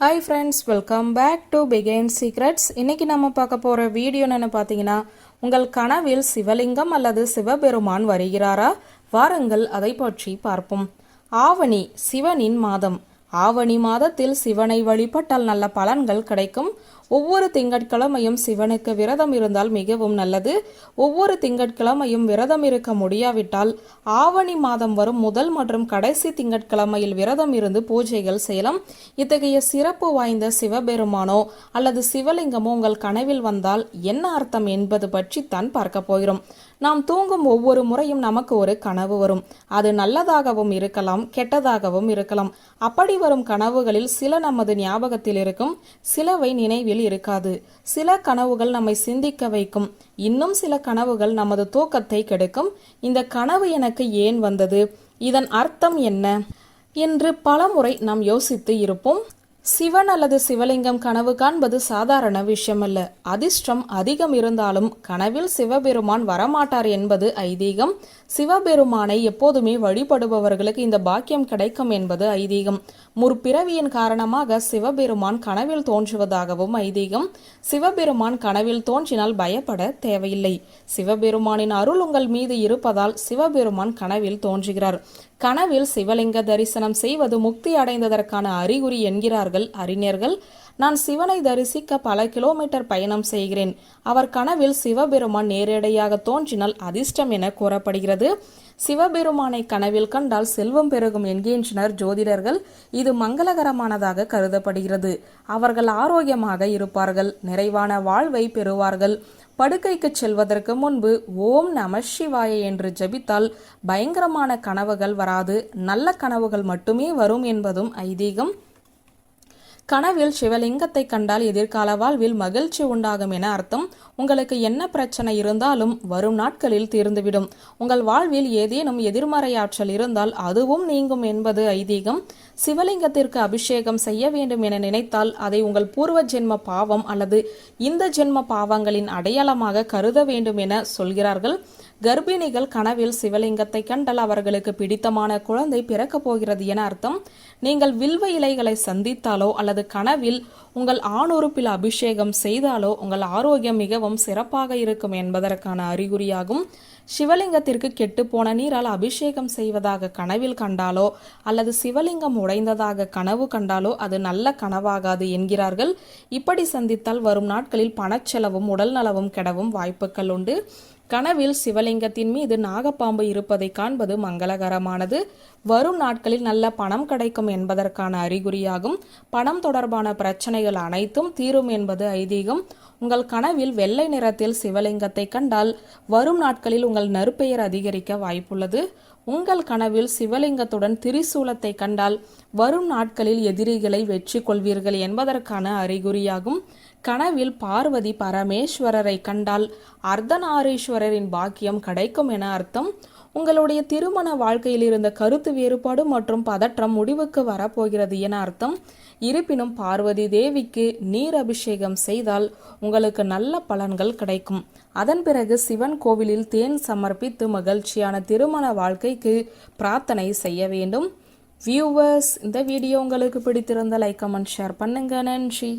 Hi friends welcome back to began secrets இன்றைக்கி நம்ம பார்க்க போகிற வீடியோ என்னென்னு பார்த்தீங்கன்னா உங்கள் கனவில் சிவலிங்கம் அல்லது சிவபெருமான் வருகிறாரா? வாருங்கள் அதை பற்றி பார்ப்போம். ஆவணி சிவனின் மாதம். ஆவணி மாதத்தில் சிவனை வழிபட்டால் நல்ல பலன்கள் கிடைக்கும். ஒவ்வொரு திங்கட்கிழமையும் சிவனுக்கு விரதம் இருந்தால் மிகவும் நல்லது. ஒவ்வொரு திங்கட்கிழமையும் விரதம் இருக்க முடியாவிட்டால் ஆவணி மாதம் வரும் முதல் மற்றும் கடைசி திங்கட்கிழமையில் விரதம் இருந்து பூஜைகள் செய்யலாம். இத்தகைய சிறப்பு வாய்ந்த சிவபெருமானோ அல்லது சிவலிங்கமோ உங்கள் கனவில் வந்தால் என்ன அர்த்தம் என்பது பற்றி தான் பார்க்க போகிறோம். நாம் தூங்கும் ஒவ்வொரு முறையும் நமக்கு ஒரு கனவு வரும். அது நல்லதாகவும் இருக்கலாம் கெட்டதாகவும் இருக்கலாம். அப்படி வரும் கனவுகளில் சில நமது ஞாபகத்தில் இருக்கும் சிலவை நினைவில் இருக்காது. சில கனவுகள் நம்மை சிந்திக்க வைக்கும். இன்னும் சில கனவுகள் நமது தூக்கத்தை கெடுக்கும். இந்த கனவு எனக்கு ஏன் வந்தது? இதன் அர்த்தம் என்ன? என்று பலமுறை நாம் யோசித்து இருப்போம். சிவன் அல்லது சிவலிங்கம் கனவு காண்பது சாதாரண விஷயமல்ல. அதிர்ஷ்டம் அதிகம் இருந்தாலும் கனவில் சிவபெருமான் வரமாட்டார் என்பது ஐதீகம். சிவபெருமானை எப்போதுமே வழிபடுபவர்களுக்கு இந்த பாக்கியம் கிடைக்கும் என்பது ஐதீகம். முற்பிறவியின் காரணமாக சிவபெருமான் கனவில் தோன்றுவதாகவும் ஐதீகம். சிவபெருமான் கனவில் தோன்றினால் பயப்பட தேவையில்லை. சிவபெருமானின் அருள் உங்கள் மீது இருப்பதால் சிவபெருமான் கனவில் தோன்றுகிறார். கனவில் சிவலிங்க தரிசனம் செய்வது முக்தி அடைந்ததற்கான அறிகுறி என்கிறார்கள் அறிஞர்கள். நான் சிவனை தரிசிக்க பல கிலோமீட்டர் பயணம் செய்கிறேன். அவர் கனவில் சிவபெருமான் நேரடியாக தோன்றினால் அதிர்ஷ்டம் என கூறப்படுகிறது. சிவபெருமானை கனவில் கண்டால் செல்வம் பெருகும் என்கின்றனர் ஜோதிடர்கள். இது மங்களகரமானதாக கருதப்படுகிறது. அவர்கள் ஆரோக்கியமாக இருப்பார்கள். நிறைவான வாழ்வை பெறுவார்கள். படுக்கைக்கு செல்வதற்கு முன்பு ஓம் நம சிவாய என்று ஜபித்தால் பயங்கரமான கனவுகள் வராது. நல்ல கனவுகள் மட்டுமே வரும் என்பதும் ஐதீகம். கனவில் சிவலிங்கத்தை கண்டால் எதிர்கால வாழ்வில் மகிழ்ச்சி உண்டாகும் என அர்த்தம். உங்களுக்கு என்ன பிரச்சனை இருந்தாலும் வரும் நாட்களில் தீர்ந்துவிடும். உங்கள் வாழ்வில் ஏதேனும் எதிர்மறையாற்றல் இருந்தால் அதுவும் நீங்கும் என்பது ஐதீகம். சிவலிங்கத்திற்கு அபிஷேகம் செய்ய வேண்டும் என நினைத்தால் அதை உங்கள் பூர்வ ஜென்ம பாவம் அல்லது இந்த ஜென்ம பாவங்களின் அடையாளமாக கருத வேண்டும் என சொல்கிறார்கள். கர்ப்பிணிகள் கனவில் சிவலிங்கத்தை கண்டால் அவர்களுக்கு பிடித்தமான குழந்தை பிறக்கப் போகிறது என அர்த்தம். நீங்கள் வில்வ இலைகளை சந்தித்தாலோ அல்லது கனவில் உங்கள் ஆணுறுப்பில் அபிஷேகம் செய்தாலோ உங்கள் ஆரோக்கியம் மிகவும் சிறப்பாக இருக்கும் என்பதற்கான அறிகுறியாகும். சிவலிங்கத்திற்கு கெட்டுப்போன நீரால் அபிஷேகம் செய்வதாக கனவில் கண்டாலோ அல்லது சிவலிங்கம் உடைந்ததாக கனவு கண்டாலோ அது நல்ல கனவாகாது என்கிறார்கள். இப்படி சந்தித்தால் வரும் நாட்களில் பணச்செலவும் உடல் நலவும் கெடவும் வாய்ப்புகள் உண்டு. கனவில் சிவலிங்கத்தின் மீது நாகப்பாம்பு இருப்பதை காண்பது மங்களகரமானது. வரும் நாட்களில் நல்ல பணம் கிடைக்கும் என்பதற்கான அறிகுறியாகும். பணம் தொடர்பான பிரச்சனைகள் அனைத்தும் தீரும் என்பது ஐதீகம். உங்கள் கனவில் வெள்ளை நிறத்தில் சிவலிங்கத்தை கண்டால் வரும் நாட்களில் உங்கள் நற்பெயர் அதிகரிக்க வாய்ப்புள்ளது. உங்கள் கனவில் சிவலிங்கத்துடன் திரிசூலத்தை கண்டால் வரும் நாட்களில் எதிரிகளை வெற்றி கொள்வீர்கள் என்பதற்கான அறிகுறியாகும். கனவில் பார்வதி பரமேஸ்வரரை கண்டால் அர்த்தநாரீஸ்வரரின் பாக்கியம் கிடைக்கும் என அர்த்தம். உங்களுடைய திருமண வாழ்க்கையில் இருந்த கருத்து வேறுபாடு மற்றும் பதற்றம் முடிவுக்கு வரப்போகிறது என அர்த்தம். இருப்பினும் பார்வதி தேவிக்கு நீர் அபிஷேகம் செய்தால் உங்களுக்கு நல்ல பலன்கள் கிடைக்கும். அதன் பிறகு சிவன் கோவிலில் தேன் சமர்ப்பித்து மகிழ்ச்சியான திருமண வாழ்க்கைக்கு பிரார்த்தனை செய்ய வேண்டும். வியூவர்ஸ் இந்த வீடியோ உங்களுக்கு பிடித்திருந்த லைக் கமெண்ட் ஷேர் பண்ணுங்க. நன்றி.